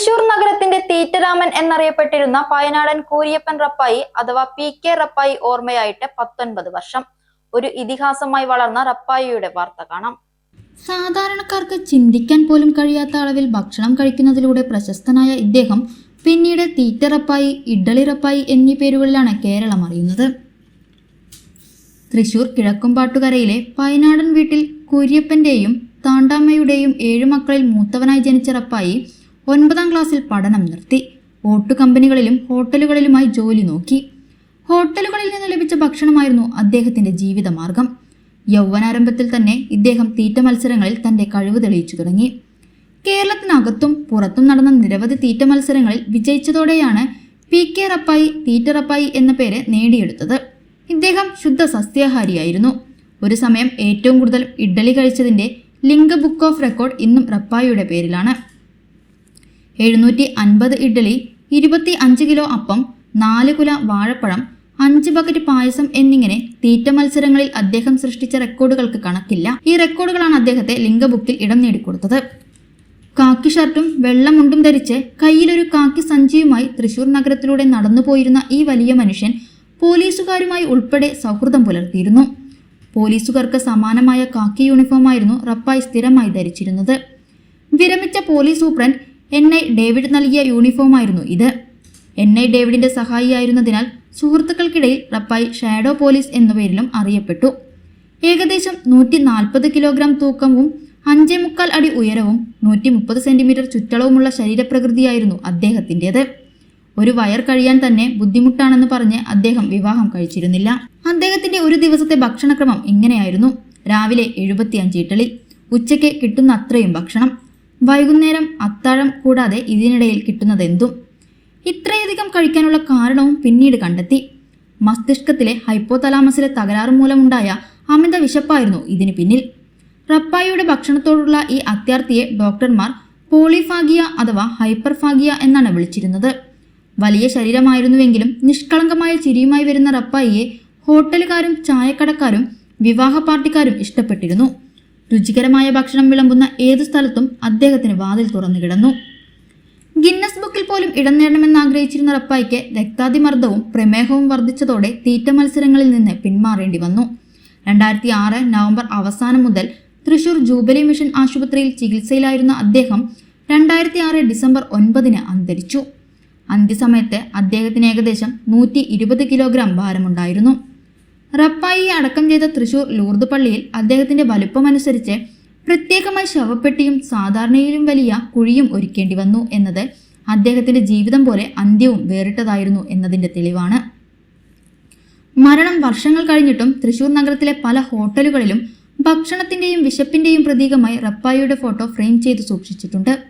തൃശൂർ നഗരത്തിന്റെ തീറ്റരാമൻ എന്നറിയപ്പെട്ടിരുന്ന പയനാടൻ കൂരിയപ്പൻ റപ്പായി അഥവാ പി കെ റപ്പായി ഓർമ്മയായിട്ട് പത്തൊൻപത് വർഷം. ഒരു ഇതിഹാസമായി വളർന്ന റപ്പായിയുടെ വാർത്ത കാണാം. സാധാരണക്കാർക്ക് ചിന്തിക്കാൻ പോലും കഴിയാത്ത അളവിൽ ഭക്ഷണം കഴിക്കുന്നതിലൂടെ പ്രശസ്തനായ ഇദ്ദേഹം പിന്നീട് തീറ്ററപ്പായി ഇഡ്ഡളിറപ്പായി എന്നീ പേരുകളിലാണ് കേരളം അറിയുന്നത്. തൃശൂർ കിഴക്കുംപാട്ടുകരയിലെ പയനാടൻ വീട്ടിൽ കുര്യപ്പന്റെയും താണ്ടാമ്മയുടെയും ഏഴു മക്കളിൽ മൂത്തവനായി ജനിച്ച റപ്പായി ഒൻപതാം ക്ലാസ്സിൽ പഠനം നിർത്തി. ഓട്ടു കമ്പനികളിലും ഹോട്ടലുകളിലുമായി ജോലി നോക്കി. ഹോട്ടലുകളിൽ നിന്ന് ലഭിച്ച ഭക്ഷണമായിരുന്നു അദ്ദേഹത്തിന്റെ ജീവിതമാർഗം. യൗവനാരംഭത്തിൽ തന്നെ ഇദ്ദേഹം തീറ്റ മത്സരങ്ങളിൽ തന്റെ കഴിവ് തെളിയിച്ചു തുടങ്ങി. കേരളത്തിനകത്തും പുറത്തും നടന്ന നിരവധി തീറ്റ മത്സരങ്ങളിൽ വിജയിച്ചതോടെയാണ് പി കെ റപ്പായി തീറ്ററപ്പായി എന്ന പേര് നേടിയെടുത്തത്. ഇദ്ദേഹം ശുദ്ധ സസ്യാഹാരിയായിരുന്നു. ഒരു സമയം ഏറ്റവും കൂടുതൽ ഇഡ്ഡലി കഴിച്ചതിന്റെ ലിംഗ ബുക്ക് ഓഫ് റെക്കോർഡ് ഇന്നും റപ്പായിയുടെ പേരിലാണ്. എഴുന്നൂറ്റി അൻപത് ഇഡ്ഡലി ഇരുപത്തി അഞ്ച് കിലോ അപ്പം നാല് കുല വാഴപ്പഴം അഞ്ച് ബക്കറ്റ് പായസം എന്നിങ്ങനെ തീറ്റ മത്സരങ്ങളിൽ അദ്ദേഹം സൃഷ്ടിച്ച റെക്കോർഡുകൾക്ക് കണക്കില്ല. ഈ റെക്കോർഡുകളാണ് അദ്ദേഹത്തെ ലിംഗബുക്കിൽ ഇടം നേടിക്കൊടുത്തത്. കാക്കി ഷർട്ടും വെള്ളമുണ്ടും ധരിച്ച് കയ്യിലൊരു കാക്കി സഞ്ചിയുമായി തൃശൂർ നഗരത്തിലൂടെ നടന്നുപോയിരുന്ന ഈ വലിയ മനുഷ്യൻ പോലീസുകാരുമായി ഉൾപ്പെടെ സൗഹൃദം പുലർത്തിയിരുന്നു. പോലീസുകാർക്ക് സമാനമായ കാക്കി യൂണിഫോമായിരുന്നു റപ്പായി സ്ഥിരമായി ധരിച്ചിരുന്നത്. വിരമിച്ച police superintendent N I David നൽകിയ യൂണിഫോമായിരുന്നു ഇത്. എൻ ഐ ഡേവിഡിന്റെ സഹായിയായിരുന്നതിനാൽ സുഹൃത്തുക്കൾക്കിടയിൽ റപ്പായി ഷാഡോ പോലീസ് എന്ന പേരിലും അറിയപ്പെട്ടു. ഏകദേശം നൂറ്റി നാൽപ്പത് കിലോഗ്രാം തൂക്കവും അഞ്ചേ മുക്കാൽ അടി ഉയരവും നൂറ്റി മുപ്പത് സെന്റിമീറ്റർ ചുറ്റളവുമുള്ള ശരീരപ്രകൃതിയായിരുന്നു അദ്ദേഹത്തിന്റെത് ഒരു വയർ കഴിയാൻ തന്നെ ബുദ്ധിമുട്ടാണെന്ന് പറഞ്ഞ് അദ്ദേഹം വിവാഹം കഴിച്ചിരുന്നില്ല. അദ്ദേഹത്തിന്റെ ഒരു ദിവസത്തെ ഭക്ഷണക്രമം ഇങ്ങനെയായിരുന്നു. രാവിലെ എഴുപത്തിയഞ്ച് ഇഡ്ഡലി ഉച്ചയ്ക്ക് കിട്ടുന്ന അത്രയും ഭക്ഷണം വൈകുന്നേരം അത്താഴം കൂടാതെ ഇതിനിടയിൽ കിട്ടുന്നതെന്തും? ഇത്രയധികം കഴിക്കാനുള്ള കാരണവും പിന്നീട് കണ്ടെത്തി. മസ്തിഷ്കത്തിലെ ഹൈപ്പോതലാമസിലെ തകരാറ് മൂലമുണ്ടായ അമിത വിശപ്പായിരുന്നു ഇതിന് പിന്നിൽ. റപ്പായിയുടെ ഭക്ഷണത്തോടുള്ള ഈ അത്യാർത്തിയെ ഡോക്ടർമാർ പോളിഫാഗിയ അഥവാ ഹൈപ്പർഫാഗിയ എന്നാണ് വിളിച്ചിരുന്നത്. വലിയ ശരീരമായിരുന്നുവെങ്കിലും നിഷ്കളങ്കമായ ചിരിയുമായി വരുന്ന റപ്പായിയെ ഹോട്ടലുകാരും ചായക്കടക്കാരും വിവാഹ പാർട്ടിക്കാരും ഇഷ്ടപ്പെട്ടിരുന്നു. രുചികരമായ ഭക്ഷണം വിളമ്പുന്ന ഏതു സ്ഥലത്തും അദ്ദേഹത്തിന് വാതിൽ തുറന്നു കിടന്നു. ഗിന്നസ് ബുക്കിൽ പോലും ഇടം നേടണമെന്ന് ആഗ്രഹിച്ചിരുന്ന റപ്പായിക്ക് രക്താതിമർദ്ദവും പ്രമേഹവും വർദ്ധിച്ചതോടെ തീറ്റ മത്സരങ്ങളിൽ നിന്ന് പിന്മാറേണ്ടി വന്നു. രണ്ടായിരത്തി ആറ് നവംബർ അവസാനം മുതൽ തൃശൂർ ജൂബിലി മിഷൻ ആശുപത്രിയിൽ ചികിത്സയിലായിരുന്ന അദ്ദേഹം രണ്ടായിരത്തി ആറ് ഡിസംബർ ഒൻപതിന് അന്തരിച്ചു. അന്ത്യസമയത്ത് അദ്ദേഹത്തിന് ഏകദേശം നൂറ്റി ഇരുപത് കിലോഗ്രാം ഭാരമുണ്ടായിരുന്നു. റപ്പായിയെ അടക്കം ചെയ്ത തൃശൂർ ലൂർദ് പള്ളിയിൽ അദ്ദേഹത്തിന്റെ വലുപ്പമനുസരിച്ച് പ്രത്യേകമായി ശവപ്പെട്ടിയും സാധാരണയിലും വലിയ കുഴിയും ഒരുക്കേണ്ടി വന്നു എന്നത് അദ്ദേഹത്തിന്റെ ജീവിതം പോലെ അന്ത്യവും വേറിട്ടതായിരുന്നു എന്നതിന്റെ തെളിവാണ്. മരണം വർഷങ്ങൾ കഴിഞ്ഞിട്ടും തൃശൂർ നഗരത്തിലെ പല ഹോട്ടലുകളിലും ഭക്ഷണത്തിന്റെയും വിശപ്പിന്റെയും പ്രതീകമായി റപ്പായിയുടെ ഫോട്ടോ ഫ്രെയിം ചെയ്ത് സൂക്ഷിച്ചിട്ടുണ്ട്.